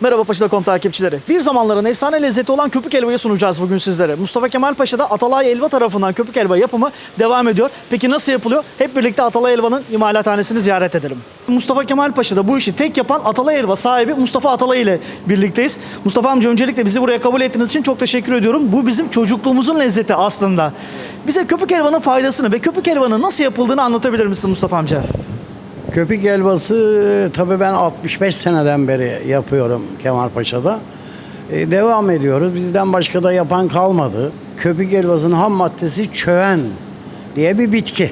Merhaba Paşa.com takipçileri. Bir zamanların efsane lezzeti olan köpük helvayı sunacağız bugün sizlere. Mustafa Kemal Paşa'da Atalay Elva tarafından köpük helva yapımı devam ediyor. Peki nasıl yapılıyor? Hep birlikte Atalay Elva'nın imalathanesini ziyaret edelim. Mustafa Kemal Paşa'da bu işi tek yapan Atalay Elva sahibi Mustafa Atalay ile birlikteyiz. Mustafa amca öncelikle bizi buraya kabul ettiğiniz için çok teşekkür ediyorum. Bu bizim çocukluğumuzun lezzeti aslında. Bize köpük helvanın faydasını ve köpük helvanın nasıl yapıldığını anlatabilir misin Mustafa amca? Köpük helvası tabii ben 65 seneden beri yapıyorum Kemalpaşa'da. E, devam ediyoruz. Bizden başka da yapan kalmadı. Köpük helvasının ham maddesi çöğen diye bir bitki.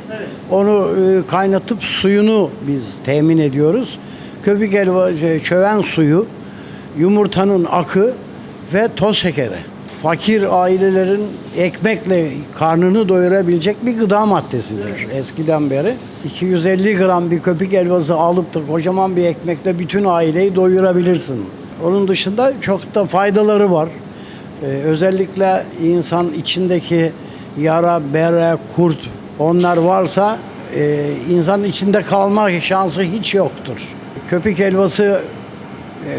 Onu e, kaynatıp suyunu biz temin ediyoruz. Köpük helva şey, çöven suyu, yumurtanın akı ve toz şekeri. Fakir ailelerin ekmekle karnını doyurabilecek bir gıda maddesidir eskiden beri. 250 gram bir köpük helvası alıp da kocaman bir ekmekle bütün aileyi doyurabilirsin. Onun dışında çok da faydaları var. Ee, özellikle insan içindeki yara, bere, kurt onlar varsa e, insanın içinde kalma şansı hiç yoktur. Köpük helvası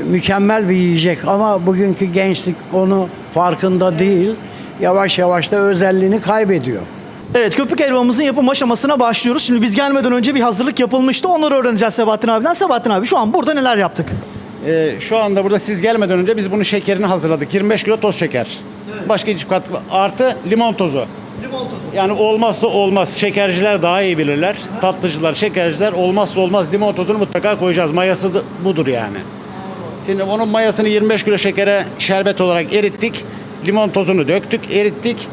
mükemmel bir yiyecek ama bugünkü gençlik onu farkında değil. Yavaş yavaş da özelliğini kaybediyor. Evet köpük helvamızın yapım aşamasına başlıyoruz. Şimdi biz gelmeden önce bir hazırlık yapılmıştı. Onları öğreneceğiz Sebahattin abiden. Sebahattin abi şu an burada neler yaptık? Ee, şu anda burada siz gelmeden önce biz bunun şekerini hazırladık. 25 kilo toz şeker. Başka hiçbir katkı artı limon tozu. Limon tozu. Yani olmazsa olmaz. Şekerciler daha iyi bilirler. Tatlıcılar, şekerciler olmazsa olmaz limon tozunu mutlaka koyacağız. Mayası da budur yani. Şimdi onun mayasını 25 kilo şekere şerbet olarak erittik. Limon tozunu döktük, erittik.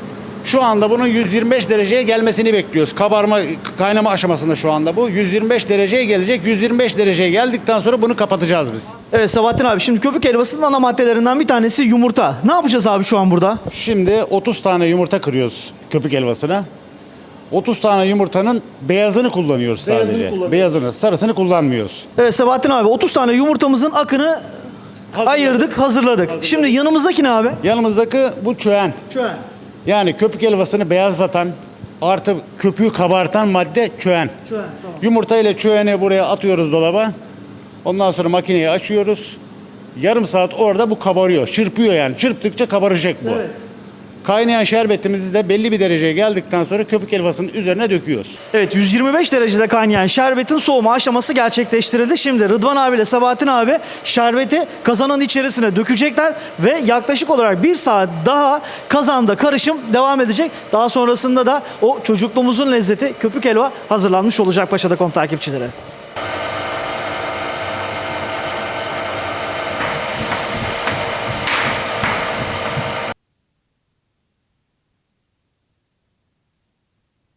Şu anda bunun 125 dereceye gelmesini bekliyoruz. Kabarma, kaynama aşamasında şu anda bu. 125 dereceye gelecek. 125 dereceye geldikten sonra bunu kapatacağız biz. Evet Sebahattin abi şimdi köpük helvasının ana maddelerinden bir tanesi yumurta. Ne yapacağız abi şu an burada? Şimdi 30 tane yumurta kırıyoruz köpük helvasına. 30 tane yumurtanın beyazını kullanıyoruz sadece. Beyazını kullanıyoruz. Beyazını, sarısını kullanmıyoruz. Evet Sebahattin abi 30 tane yumurtamızın akını ayırdık, hazırladık. Şimdi yanımızdaki ne abi? Yanımızdaki bu çöğen. Çöğen. Yani köpük helvasını beyazlatan artı köpüğü kabartan madde çöğen. Çöğen tamam. Yumurta ile çöğeni buraya atıyoruz dolaba. Ondan sonra makineyi açıyoruz. Yarım saat orada bu kabarıyor. Çırpıyor yani. Çırptıkça kabaracak bu. Evet. Kaynayan şerbetimizi de belli bir dereceye geldikten sonra köpük helvasının üzerine döküyoruz. Evet 125 derecede kaynayan şerbetin soğuma aşaması gerçekleştirildi. Şimdi Rıdvan abi ile Sebahattin abi şerbeti kazanın içerisine dökecekler ve yaklaşık olarak bir saat daha kazanda karışım devam edecek. Daha sonrasında da o çocukluğumuzun lezzeti köpük helva hazırlanmış olacak Paşa'da.com takipçileri.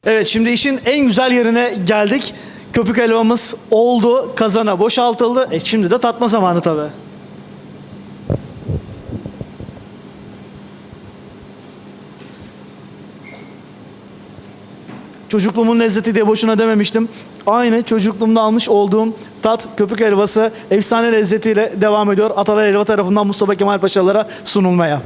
Evet şimdi işin en güzel yerine geldik. Köpük helvamız oldu, kazana boşaltıldı. E şimdi de tatma zamanı tabii. Çocukluğumun lezzeti diye boşuna dememiştim. Aynı çocukluğumda almış olduğum tat köpük helvası efsane lezzetiyle devam ediyor. Atalay Helva tarafından Mustafa Kemal Paşalara sunulmaya.